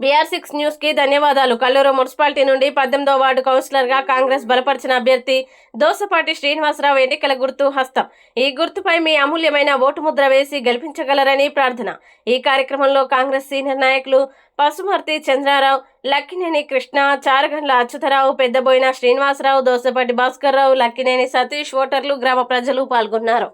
BR six న్యూస్కి ధన్యవాదాలు. Kalluru municipality నుండి పద్దెనిమిదో వార్డు కౌన్సిలర్గా కాంగ్రెస్ బలపరిచిన అభ్యర్థి దోసపాటి శ్రీనివాసరావు ఎన్నికల గుర్తు హస్తం. ఈ గుర్తుపై మీ అమూల్యమైన ఓటు ముద్ర వేసి గెలిపించగలరని ప్రార్థన. ఈ కార్యక్రమంలో కాంగ్రెస్ సీనియర్ నాయకులు పసుమర్తి చంద్రారావు లక్కినేని కృష్ణ చారగండ్ల అచ్యుతరావు పెద్దబోయిన శ్రీనివాసరావు దోసపాటి భాస్కర్రావు లక్కినేని సతీష్ ఓటర్లు గ్రామ ప్రజలు పాల్గొన్నారు.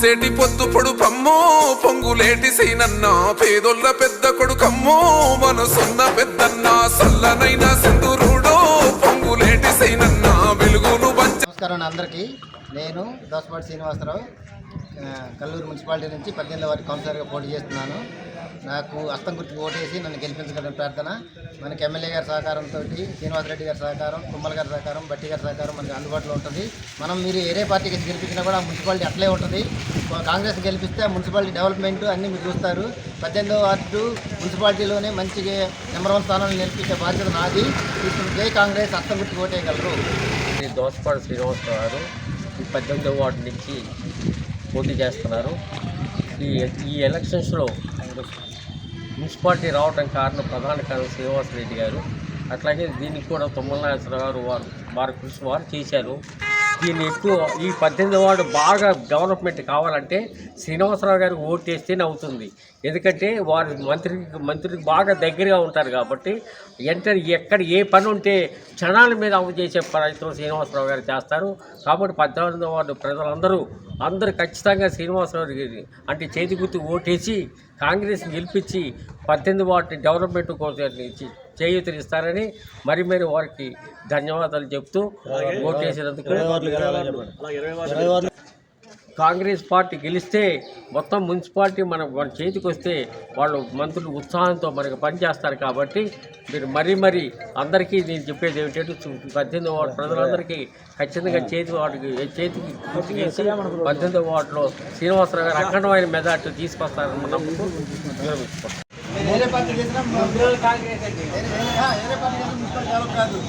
సేటి పొద్దు పొడు పమ్మో పొంగులేటి సైనన్న పేదొల్ల పెద్ద కొడుకమ్మో మనసున్న పెద్దన్న సల్లనైన సింధురుడో పొంగులేటి సైనన్న వెలుగును పంచ నమస్కారం అందరికీ. నేను దోసపాటి శ్రీనివాసరావు కల్లూరు మున్సిపాలిటీ నుంచి పద్దెనిమిది వారి కౌన్సిలర్గా పోటీ చేస్తున్నాను. నాకు అస్తం గుర్తుకు ఓటేసి నన్ను గెలిపించగలని ప్రార్థన. మనకి ఎమ్మెల్యే గారి సహకారంతో శ్రీనివాసరెడ్డి గారి సహకారం కుమ్మల గారి సహకారం బట్టి గారి సహకారం మనకి అందుబాటులో ఉంటుంది. మనం మీరు ఏరే పార్టీకి గెలిపించినా కూడా మున్సిపాలిటీ అట్లే ఉంటుంది. కాంగ్రెస్ గెలిపిస్తే మున్సిపాలిటీ డెవలప్మెంట్ అన్నీ మీరు చూస్తారు. పద్దెనిమిదో వార్డు మున్సిపాలిటీలోనే మంచిగా నెంబర్ వన్ స్థానాన్ని నిలిపించే బాధ్యత నాది. ఇప్పుడు జై కాంగ్రెస్ అస్తం గుర్తుకు ఓటేయగలరు. దోసపాడు శ్రీనివాసరావు గారు ఈ పద్దెనిమిదవ వార్డు నుంచి పోటీ చేస్తున్నారు. ఈ ఈ ఎలక్షన్స్లో మున్సిపాలిటీ రావడం కారణం ప్రధాన కారణం శ్రీనివాసరెడ్డి గారు. అట్లాగే దీనికి కూడా తుమ్మల గారు వారు వారి కృషి వారు చేశారు. దీన్ని ఎక్కువ ఈ పద్దెనిమిది వార్డు బాగా డెవలప్మెంట్ కావాలంటే శ్రీనివాసరావు గారికి ఓటు వేస్తేనే అవుతుంది ఎందుకంటే వారు మంత్రికి మంత్రికి బాగా దగ్గరగా ఉంటారు కాబట్టి ఎంటర్ ఎక్కడ ఏ పని ఉంటే క్షణాల మీద అమలు చేసే ప్రయత్నం శ్రీనివాసరావు గారు చేస్తారు. కాబట్టి పద్దెనిమిది వార్డు ప్రజలందరూ అందరూ ఖచ్చితంగా శ్రీనివాసరావు గారి అంటే చేతి గుర్తు ఓటేసి కాంగ్రెస్ గెలిపించి పద్దెనిమిది వాటి డెవలప్మెంట్ కోసం ఇచ్చి చేయూతనిస్తారని మరి మరి వారికి ధన్యవాదాలు చెప్తూ ఓటేసినందుకు కాంగ్రెస్ పార్టీ గెలిస్తే మొత్తం మున్సిపాలిటీ మన మన చేతికి వస్తే వాళ్ళు మంత్రులు ఉత్సాహంతో మనకు పనిచేస్తారు కాబట్టి మీరు మరీ మరీ అందరికీ నేను చెప్పేది ఏమిటంటే పద్దెనిమిది వార్డు ప్రజలందరికీ ఖచ్చితంగా చేతి వాటికి చేతికి గుర్తుకేసి పద్దెనిమిది వార్డులో శ్రీనివాసరావు గారు అఖండమైన మెజార్టీ తీసుకొస్తారని నమ్ముతూ విరమిస్తున్నాను. వేరే పార్టీ చేసినా వేరే పార్టీ మున్సిపల్ డెవలప్ కాదు.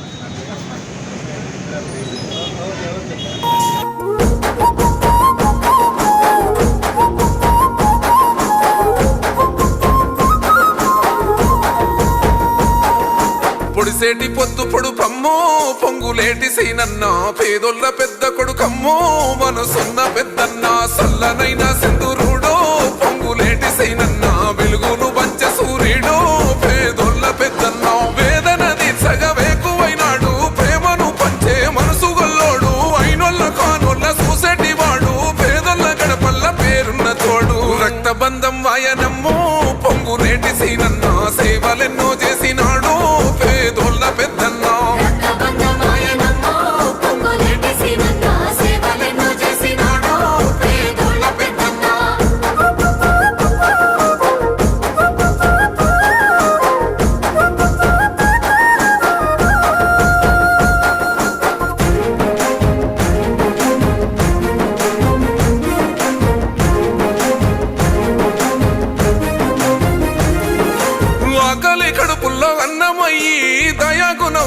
పొడిసేటి పొద్దు పొడు పమ్మో పొంగులేటి సైనన్న పేదొల్ల పెద్ద కొడుకమ్మో మనసున్న పెద్దన్న సల్లనైన సింధురుడో.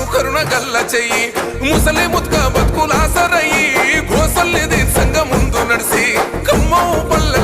కరుణ గల్ల చెయ్యి. ముసలి ముత్క బతుకులాసరయ్యి. గోసల్లి సంగ ముందు నడిసి. కమ్మ పల్లె